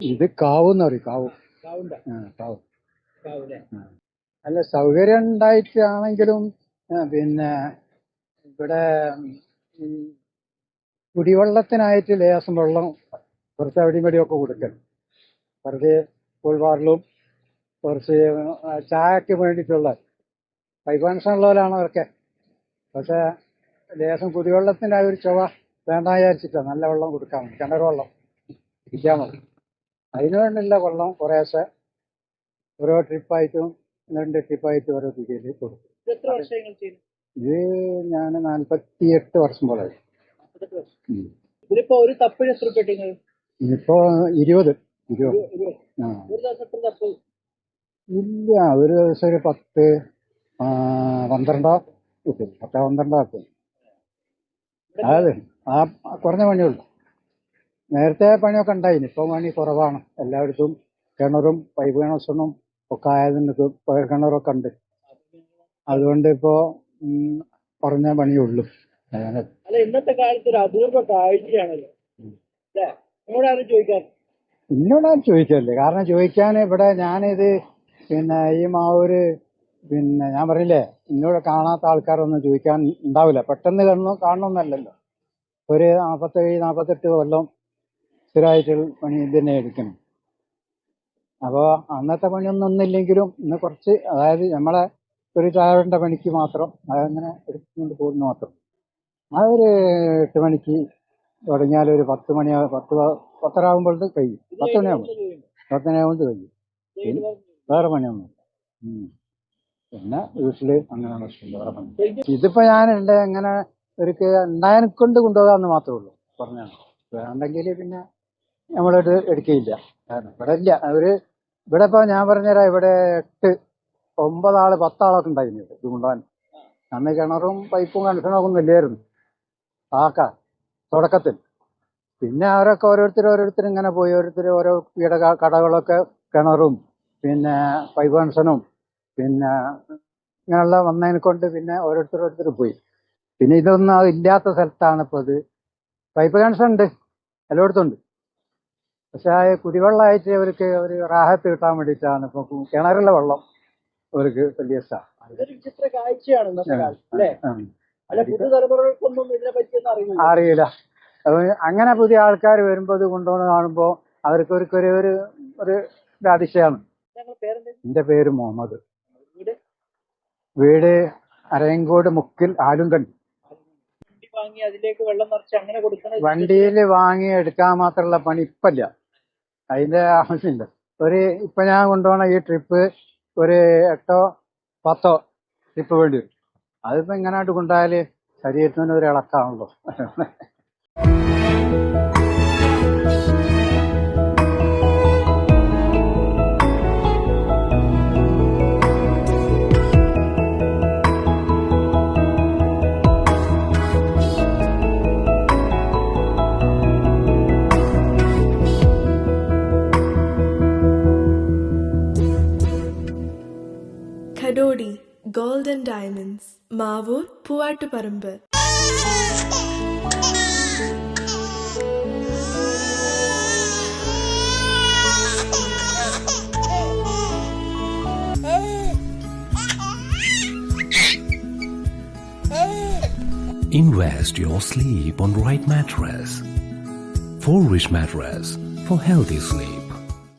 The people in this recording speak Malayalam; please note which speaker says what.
Speaker 1: ഇത് കാവെന്ന് പറയും കാവ്. കാവ്. അല്ല സൗകര്യം ഉണ്ടായിട്ടാണെങ്കിലും പിന്നെ ഇവിടെ കുടിവെള്ളത്തിനായിട്ട് ലേശം വെള്ളം കുറച്ച് അവിടെയും ഒക്കെ കൊടുക്കണം. കുറച്ച് ഉൾവാറിലും കുറച്ച് ചായക്ക് വേണ്ടിയിട്ടുള്ള പൈപ്പ് കണക്ഷൻ ഉള്ളവരാണ് അവരൊക്കെ. പക്ഷെ ലേശം കുടിവെള്ളത്തിന്റെ ആ ഒരു ചുവ വേണ്ട വിചാരിച്ചിട്ടാണ് നല്ല വെള്ളം കൊടുക്കാൻ കിണർ വെള്ളം ഇരിക്കാൻ മതി അതിനു വേണ്ടിയുള്ള വെള്ളം കുറേശ്ശെ ഓരോ ട്രിപ്പായിട്ടും രണ്ട് ട്രിപ്പായിട്ടും ഓരോ രീതിയിൽ കൊടുക്കും.
Speaker 2: ഇത്
Speaker 1: ഞാൻ നാൽപ്പത്തി എട്ട് വർഷം. പോലെ
Speaker 2: ഒരു തപ്പിന് എത്ര ഇപ്പോ
Speaker 1: ഇനിയിപ്പോ ഇരുപത്. ഇരുപത്. ആ. ഇല്ല ഒരു ദിവസം ഒരു പത്ത് പന്ത്രണ്ടോ? കിട്ടും പത്തോ പന്ത്രണ്ടോ കിട്ടും അതെ. ആ കുറഞ്ഞ പണിയുള്ളൂ നേരത്തെ പണിയൊക്കെ ഉണ്ടായിന്. ഇപ്പൊ പണി കുറവാണ്. എല്ലായിടത്തും കിണറും പൈപ്പ് കണക്ഷനും ഒക്കെ പയർ കിണറൊക്കെ ഉണ്ട്. അതുകൊണ്ട് ഇപ്പോ പറഞ്ഞ കുറഞ്ഞ പണിയുള്ളൂ
Speaker 2: അല്ല ഇന്നത്തെ കാലത്ത് ഒരു അപൂർവ കാഴ്ചയാണല്ലോ. ആരും ചോദിക്കാൻ
Speaker 1: ചോദിക്കല്ലേ കാരണം ചോദിക്കാൻ ഇവിടെ ഞാനിത് പിന്നെ ഈ മാവൂര് പിന്നെ ഞാൻ പറയില്ലേ എന്നോട് കാണാത്ത ആൾക്കാരൊന്നും ചോദിക്കാൻ ഉണ്ടാവില്ല. പെട്ടെന്ന് കാണണം കാണണമെന്നല്ലല്ലോ ഒരു നാൽപ്പത്തേഴ് നാൽപ്പത്തെട്ട് കൊല്ലം സ്ഥിരമായിട്ട് പണി തന്നെ എടുക്കണം. അപ്പോൾ അന്നത്തെ പണിയൊന്നും ഒന്നില്ലെങ്കിലും ഇന്ന് കുറച്ച് അതായത് നമ്മളെ ഒരു ചായയുടെ പണിക്ക് മാത്രം അതങ്ങനെ എടുത്തുകൊണ്ട് പോകുന്നു മാത്രം. ആ ഒരു എട്ട് മണിക്ക് തുടങ്ങിയാൽ ഒരു പത്ത് മണി പത്ത് പത്തരാകുമ്പോഴത്തെ കഴിയും. പത്ത് മണിയാകുമ്പോൾ പത്ത് മണിയാകുമ്പോൾ കഴിയും. വേറെ പണിയൊന്നും പിന്നെ വീട്ടിൽ അങ്ങനെ പ്രശ്നം വേറെ പണി. ഇതിപ്പോ ഞാൻ ഉണ്ട് അങ്ങനെ ഒരു ഉണ്ടായനെ കൊണ്ട് കൊണ്ടുപോകാന്ന് മാത്രമേ ഉള്ളൂ. പറഞ്ഞാണ്. വേണ്ടെങ്കിൽ പിന്നെ നമ്മളത് എടുക്കയില്ല ഇവിടെ ഇല്ല. അവർ ഇവിടെ ഇപ്പൊ ഞാൻ പറഞ്ഞുതരാം ഇവിടെ എട്ട് ഒമ്പതാൾ പത്താളൊക്കെ ഉണ്ടായിരുന്നു ഇത് കൊണ്ടുപോകാൻ അന്ന് കിണറും പൈപ്പും കണക്ഷനൊക്കെ ഒന്നും ഇല്ലായിരുന്നു ആക്ക തുടക്കത്തിൽ. പിന്നെ അവരൊക്കെ ഓരോരുത്തർ ഓരോരുത്തർ ഇങ്ങനെ പോയി ഓരോരുത്തർ ഓരോ വീട കടകളൊക്കെ കിണറും പിന്നെ പൈപ്പ് കണക്ഷനും പിന്നെ ഇങ്ങനെയുള്ള വന്നതിനെ കൊണ്ട് പിന്നെ ഓരോരുത്തർ ഓരോരുത്തർ പോയി. പിന്നെ ഇതൊന്നും ഇല്ലാത്ത സ്ഥലത്താണ് ഇപ്പോൾ ഇത് പൈപ്പ് കണക്ഷൻ ഉണ്ട് എല്ലായിടത്തും ഉണ്ട്. പക്ഷെ ആ കുടിവെള്ളമായിട്ട് അവർക്ക് ഒരു റാഹത്ത് കിട്ടാൻ വേണ്ടിയിട്ടാണ് ഇപ്പൊ കിണറിലെ വെള്ളം അവർക്ക് വലിയ
Speaker 2: വിചിത്ര കാഴ്ചയാണ് അറിയില്ല.
Speaker 1: അപ്പൊ അങ്ങനെ പുതിയ ആൾക്കാർ വരുമ്പോ ഇത് കൊണ്ടുവന്ന് കാണുമ്പോ അവർക്ക് ഒരു ഒരു ഒരു അതിശയമാണ്.
Speaker 2: പേരെന്താ?
Speaker 1: എന്റെ പേര് മുഹമ്മദ്.
Speaker 2: വീട്?
Speaker 1: അരയങ്കോട് മുക്കിൽ ആലുങ്കണ്ടി
Speaker 2: കൊടുക്കണ
Speaker 1: വണ്ടിയിൽ വാങ്ങി എടുക്കാൻ മാത്രമുള്ള പണി ഇപ്പല്ല. അതിന്റെ ആവശ്യമില്ല. ഒരു ഇപ്പൊ ഞാൻ കൊണ്ടുപോണ ഈ ട്രിപ്പ് ഒരു എട്ടോ പത്തോ ട്രിപ്പ് വേണ്ടി വരും. അതിപ്പോ ഇങ്ങനായിട്ട് കൊണ്ടുപോയാൽ ശരീരത്തിന് ഒരു ഇളക്കാണല്ലോ.
Speaker 3: கடோடி gold and diamonds Mavoor Poovattuparambu
Speaker 4: Invest your sleep on right mattress. For rich mattress for healthy sleep.